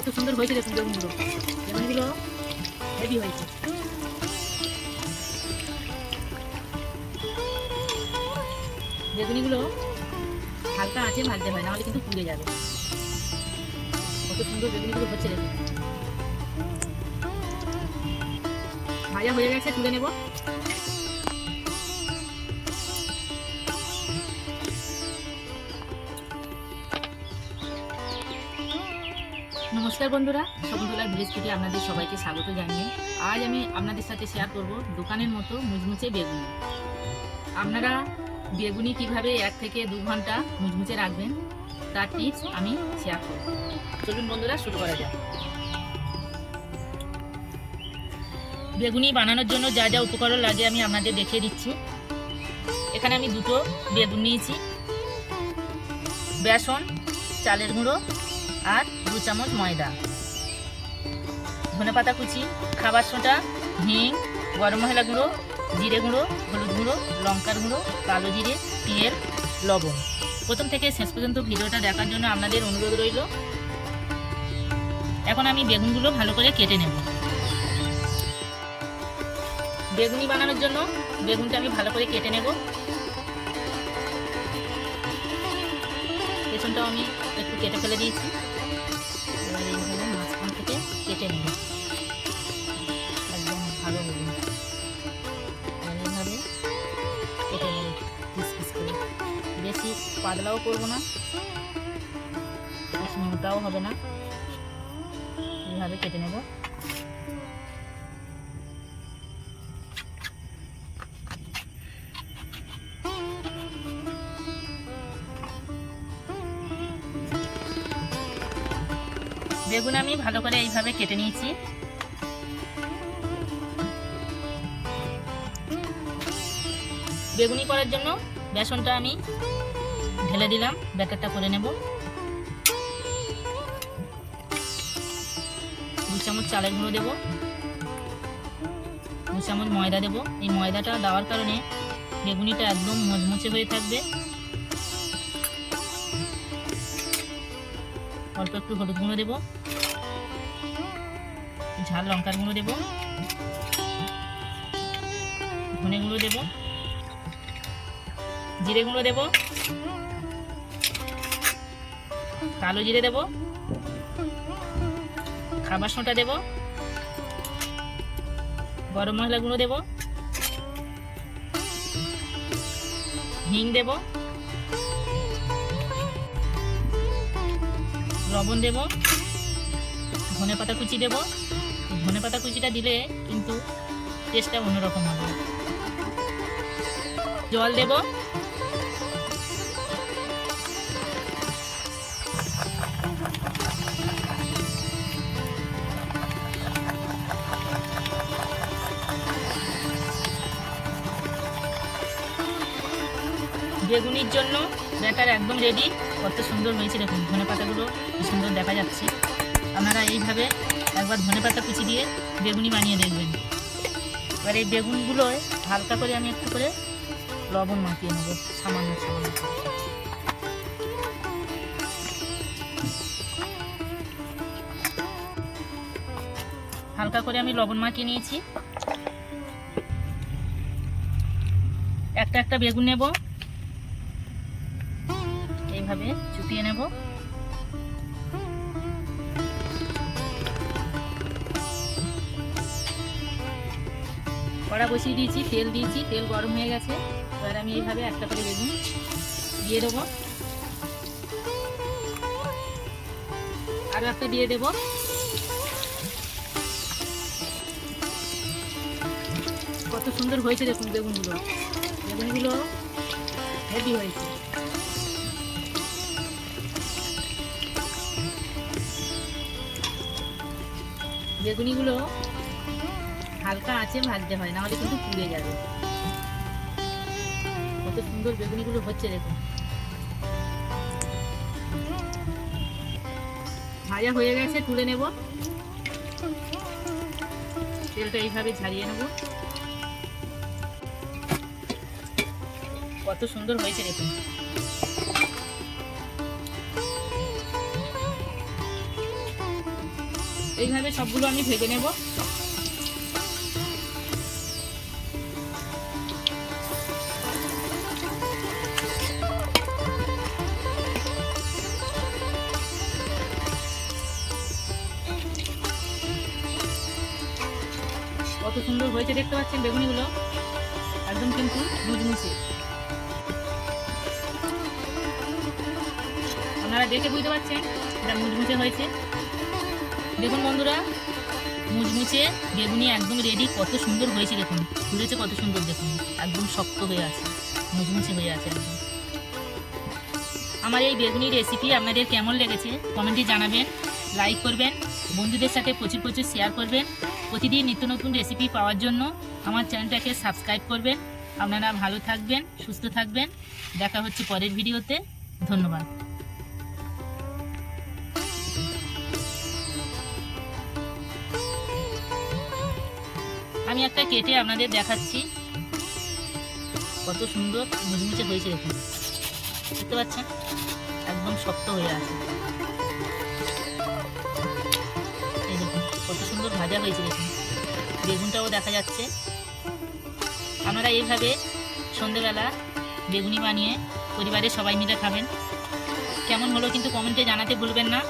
কত সুন্দর হয়েছে দেখুন বেগুনগুলো বেগুনগুলো হেভি হয়েছে। বেগুনিগুলো হালকা আছে, ভাজতে হয়, নাহলে কিন্তু পুড়ে যাবে। কত সুন্দর বেগুনিগুলো হচ্ছে, দেখুন। ভাজা হয়ে গেছে, তুলে নেব। নমস্কার বন্ধুরা শকুন্তলা ভিলেজ থেকে আপনাদের সবাইকে স্বাগত জানিয়ে আজ আমি আপনাদের সাথে শেয়ার করব দোকানের মতো মুচমুচে বেগুনি। আপনারা বেগুনি কীভাবে এক থেকে দু ঘণ্টা মুচমুচে রাখবেন, তার টিপস আমি শেয়ার করব। চলুন বন্ধুরা, শুরু করা যাক। বেগুনি বানানোর জন্য যা যা উপকরণ লাগে আমি আপনাদের দেখিয়ে দিচ্ছি। এখানে আমি দুটো বেগুন নিয়েছি। বেসন, চালের গুঁড়ো আর দু চামচ ময়দা। ধনে পাতা কুচি, খাবার সোঁটা হিং, গরম মশলা গুঁড়ো, জিরে গুঁড়ো, হলুদ গুঁড়ো, লঙ্কার গুঁড়ো, কালো জিরে তেল লবণ। প্রথম থেকে শেষ পর্যন্ত ভিডিওটা দেখার জন্য আপনাদের অনুরোধ রইল। এখন আমি বেগুনগুলো ভালো করে কেটে নেব। বেগুনি বানানোর জন্য বেগুনটা আমি ভালো করে কেটে নেব। পেছনটাও আমি একটু কেটে ফেলে দিয়েছি। এবার এইভাবে মাঝখান থেকে কেটে নেব। একদম ভালো আর এইভাবে কেটে নেব পিস করে। বেশি পাতলাও করব না, বেশি মোটাও হবে না। এইভাবে কেটে নেব। বেগুন আমি ভালো করে এইভাবে কেটে নিয়েছি। বেগুনি করার জন্য বেসনটা আমি ঢেলে দিলাম, ব্যাটারটা করে নেব। দু চামচ চালের গুঁড়ো দেবো, দু চামচ ময়দা দেবো। এই ময়দাটা দেওয়ার কারণে বেগুনিটা একদম মচমচে হয়ে থাকবে। অল্প একটু হলুদ গুঁড়ো দেবো। ঝাল, লঙ্কার গুঁড়ো দেবো। ধনে গুঁড়ো দেবো। জিরে গুঁড়ো দেবো। কালো জিরে দেবো। খাবার সোঁটা দেবো। গরম মশলা গুঁড়ো দেবো। হিং দেবো। লবণ দেব। ধনে পাতা কুচি দেব। ধনে পাতা কুচিটা দিলে কিন্তু টেস্টটা অন্যরকম হবে। জল দেব। বেগুনির জন্য ব্যাটার একদম রেডি কত সুন্দর হয়েছে দেখুন ধনে পাতাগুলো সুন্দর দেখা যাচ্ছে। আপনারা এইভাবে একবার ধনে পাতা কুচি দিয়ে বেগুনি বানিয়ে দেখবেন। এবার এই বেগুনগুলো হালকা করে আমি একটু করে লবণ মাখিয়ে নেব, সামান্য সামান্য। হালকা করে আমি লবণ মাখিয়ে নিয়েছি। একটা একটা বেগুন নেব। এইভাবে চুপিয়ে নেব। কড়া বসিয়ে দিয়েছি, তেল দিয়েছি, তেল গরম হয়ে গেছে। এবার আমি এইভাবে একটা করে বেগুন দিয়ে দেবো। আরও একটা দিয়ে দেবো। কত সুন্দর হয়েছে দেখুন বেগুনগুলো। বেগুনগুলো হেভি হয়েছে। বেগুনিগুলো হালকা আছে ভাজতে হয়, নাহলে কিন্তু পুড়ে যাবে। কত সুন্দর বেগুনিগুলো হচ্ছে দেখুন। ভাজা হয়ে গেছে, তুলে নেব। তেলটা এইভাবে ছাড়িয়ে নেব। কত সুন্দর হয়েছে দেখুন। এইভাবে সবগুলো আমি ভেজে নেব। কত সুন্দর হয়েছে দেখতে পাচ্ছেন বেগুনিগুলো। একদম কিন্তু মুচমুচে। আপনারা দেখে বুঝতে পারছেন এটা মুচমুচে হয়েছে। দেখুন বন্ধুরা, মুচমুচে বেগুনি একদম রেডি কত সুন্দর হয়েছে দেখুন। ফুলেছে কত সুন্দর দেখুন। একদম শক্ত হয়ে আছে, মুচমুচে হয়ে আছে একদম। আমার এই বেগুনি রেসিপি আপনাদের কেমন লেগেছে? কমেন্টে জানাবেন। লাইক করবেন, বন্ধুদের সাথে প্রচুর প্রচুর শেয়ার করবেন। প্রতিদিন নিত্য নতুন রেসিপি পাওয়ার জন্য আমার চ্যানেলটাকে সাবস্ক্রাইব করবেন। আপনারা ভালো থাকবেন, সুস্থ থাকবেন। দেখা হচ্ছে পরের ভিডিওতে। ধন্যবাদ। আমি একটা কেটে আপনাদের দেখাচ্ছি। কত সুন্দর মুচমুচে হয়েছে দেখুন। দেখতে পাচ্ছেন? একদম শক্ত হয়ে আছে। ভাজা হয়েছে দেখুন। বেগুনটাও দেখা যাচ্ছে। আপনারা এইভাবে সন্ধেবেলা বেগুনি বানিয়ে পরিবারের সবাই মিলে খাবেন। কেমন হলো কিন্তু কমেন্টে জানাতে ভুলবেন না।